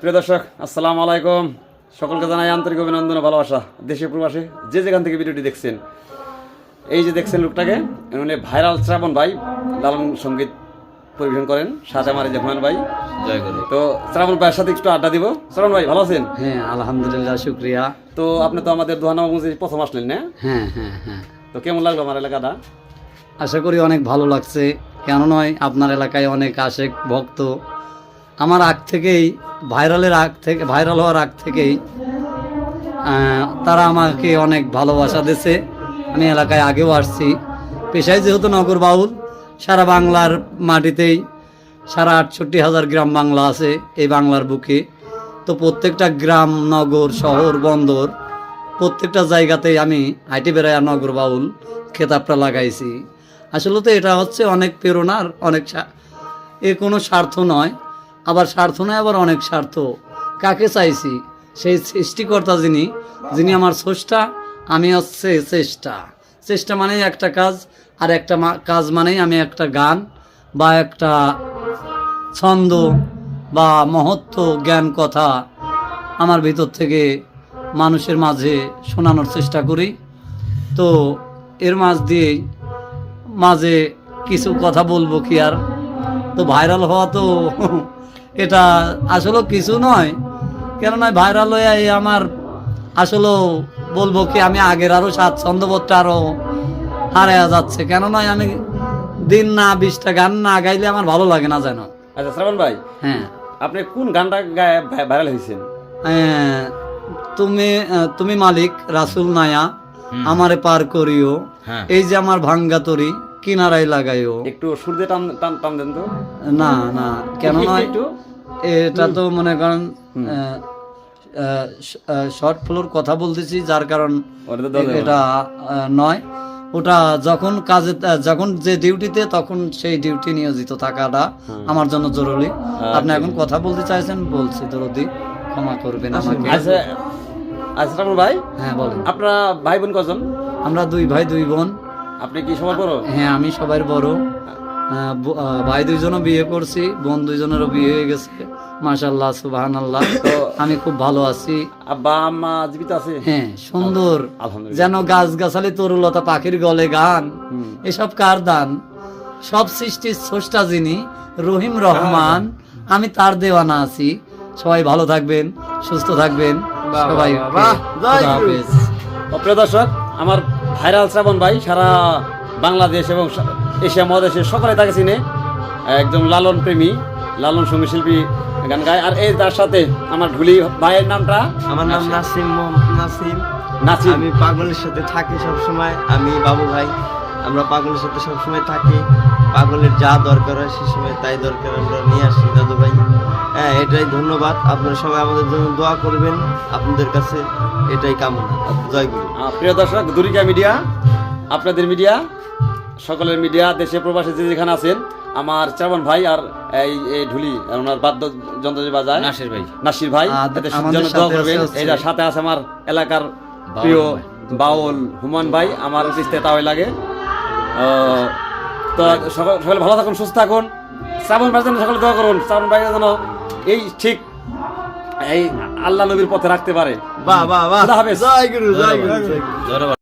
প্রিয় দর্শক আসসালামু আলাইকুম। সকলকে জানাই আন্তরিক অভিনন্দন ও ভালোবাসা। দেশে প্রবাসে যে যেখান থেকে ভিডিওটি দেখছেন এই যে দেখছেন লোকটাকে উনি ভাইরাল শ্রাবণ ভাই লালন সংগীত পরিবেশন করেন সাথে আমার এই ভাই। জয় গুরু তো শ্রাবণ ভাইয়ের সাথে একটু আড্ডা দিব। শ্রাবণ ভাই ভালো আছেন? হ্যাঁ আলহামদুলিল্লাহ শুক্রিয়া। তো আপনি তো আমাদের দোহানা মসজিদ প্রথম আসলেন না? হ্যাঁ হ্যাঁ হ্যাঁ। তো কেমন লাগল আমার এলাকাটা? আশা করি অনেক ভালো লাগছে। কেন নয় আপনার এলাকায় অনেক আশেক ভক্ত আমার আগ থেকেই, ভাইরালের আগ থেকে, ভাইরাল হওয়ার আগ থেকেই তারা আমাকে অনেক ভালোবাসা দিছে আমি এলাকায় আগেও আসছি। পেশায় যেহেতু নগর বাউল, সারা বাংলার মাটিতেই সারা আটষট্টি হাজার গ্রাম বাংলা আছে এই বাংলার বুকে। তো প্রত্যেকটা গ্রাম, নগর, শহর, বন্দর, প্রত্যেকটা জায়গাতেই আমি আইটি বেড়ায়া নগর বাউল খেতাবটা লাগাইছি। আসলে তো এটা হচ্ছে অনেক প্রেরণার অনেক এ কোনো স্বার্থ নয়। আবার স্বার্থ নয়, আবার অনেক স্বার্থ। কাকে চাইছি? সেই সৃষ্টিকর্তা যিনি যিনি আমার স্রষ্টা, আমি হচ্ছে চেষ্টা। চেষ্টা মানেই একটা কাজ, আর একটা কাজ মানেই আমি একটা গান, বা একটা ছন্দ, বা মহত্ব, জ্ঞান, কথা আমার ভিতর থেকে মানুষের মাঝে শোনানোর চেষ্টা করি। তো এর মাঝ দিয়েই মাঝে কিছু কথা বলব কি আর? তো ভাইরাল হওয়া তো এটা আসলে কিছু নয়। কেননা ভাইরাল হয়ে আমার আসলে বলব কি আমি আগের আরও স্বাচ্ছন্দ্যবোধটা আরও হারায়া যাচ্ছে। কেন নয় আমি দিন না বিশটা গান না গাইলে আমার ভালো লাগে না যেন। আচ্ছা শ্রাবণ ভাই হ্যাঁ। আপনি কোন গানটা গায়ে ভাইরাল হয়েছেন? আহ, তুমি তুমি মালিক রাসুল নায়া আমারে পার করিও। হ্যাঁ। এই যে আমার ভাঙ্গা তরি কিনারায় লাগাইও। একটু সুর দিয়ে টান টান টান দেন তো। না না কেন নয় একটু। এটা তো মনে করেন শর্ট ফ্লোর কথা বলতেছি যার কারণ। এটা নয়। ওটা যখন কাজে যখন যে ডিউটিতে তখন সেই ডিউটি নিয়োজিত থাকাটা আমার জন্য জরুরি। আপনি এখন কথা বলতে চাইছেন বলছি জরুরি ক্ষমা করবেন আমাকে। আচ্ছা আচ্ছা ভাই? হ্যাঁ বলেন। আপনার ভাই বোন কজন? আমরা দুই ভাই দুই বোন। আপনি কি সবার বড়? হ্যাঁ আমি সবার বড়। ভাই দুইজনও বিয়ে করছি বোন দুইজনেরও বিয়ে হয়ে গেছে। মাশাল্লাহ সুবাহান আল্লাহ আমি খুব ভালো আছি। আব্বা আম্মা জীবিত আছে হ্যাঁ সুন্দর। যেন গাছ গাছালি তরুলতা পাখির গলে গান। এসব কার দান? সব সৃষ্টির স্রষ্টা যিনি রহিম রহমান। আমি তার দেওয়ানা আছি। সবাই ভালো থাকবেন সুস্থ থাকবেন। সবাই দর্শক আমার ভাইরাল শ্রাবণ ভাই সারা বাংলাদেশ এবং এশিয়া মহাদেশের সকলে তাকে চিনে। একদম লালন প্রেমী লালন সংগীত শিল্পী গান গায়। আর এই তার সাথে আমার ঢুলি ভাইয়ের নামটা? আমার নাম নাসিম। নাসিম নাচিম আমি পাগলের সাথে থাকি সব সময় আমি বাবু ভাই। আমরা পাগলের সাথে সব সময় থাকি। পাগলের যা দরকার হয় সে সময় তাই দরকার আমরা নিয়ে আসি দাদু ভাই। হ্যাঁ এটাই ধন্যবাদ। আপনারা সবাই আমাদের জন্য দোয়া করবেন। আপনাদের কাছে এটাই কামনা। জয় গুরু। প্রিয় দর্শক দুরিকা মিডিয়া আপনাদের মিডিয়া সকলের মিডিয়া দেশে প্রবাসে যে যেখানে আছেন আমার শ্রাবণ ভাই আর এই এই ঢুলি আর ওনার বাদ্য যন্ত্র যে বাজায়। নাসির ভাই। নাসির ভাই আমাদের জন্য দোয়া করবেন। এটার সাথে আছে আমার এলাকার প্রিয় বাউল হুমান ভাই আমার অফিসতে তাওয়াই লাগে। আহ, তো সকল সকলে ভালো থাকুন সুস্থ থাকুন। শ্রাবণ ভাই যেন সকলে দোয়া করুন শ্রাবণ ভাই যেন এই ঠিক এই আল্লাহ নবীর পথে রাখতে পারে। বাহ বাহ বাহ। হাফেজ। জয় গুরু জয় গুরু জয় গুরু। ধন্যবাদ।